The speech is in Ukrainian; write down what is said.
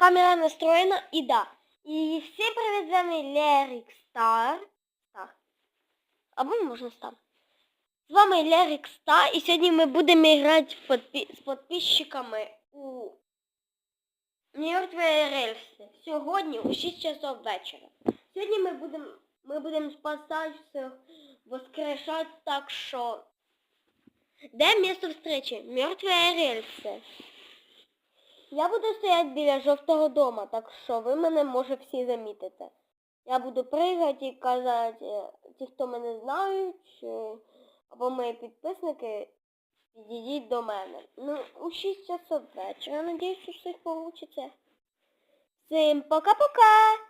камера настроєна і да. І всім привіт, з вами Лерік Стар. Стар. Або можна Стар. З вами Лерік Стар, і сьогодні ми будемо грати в подпі- з підписчиками у Мертві рельси. Сьогодні у 6 часов вечора. Сьогодні ми будемо ми будемо спасати всіх, воскрешати так, що... Де місце встречі? Мертві рельси. Я буду стояти біля жовтого дома, так що ви мене може всі замітите. Я буду пригати і казати, е, ті, хто мене знають, або мої підписники, підійдіть до мене. Ну, у 6 часов вечора. Надіюсь, що щось вийде. Всім пока-пока!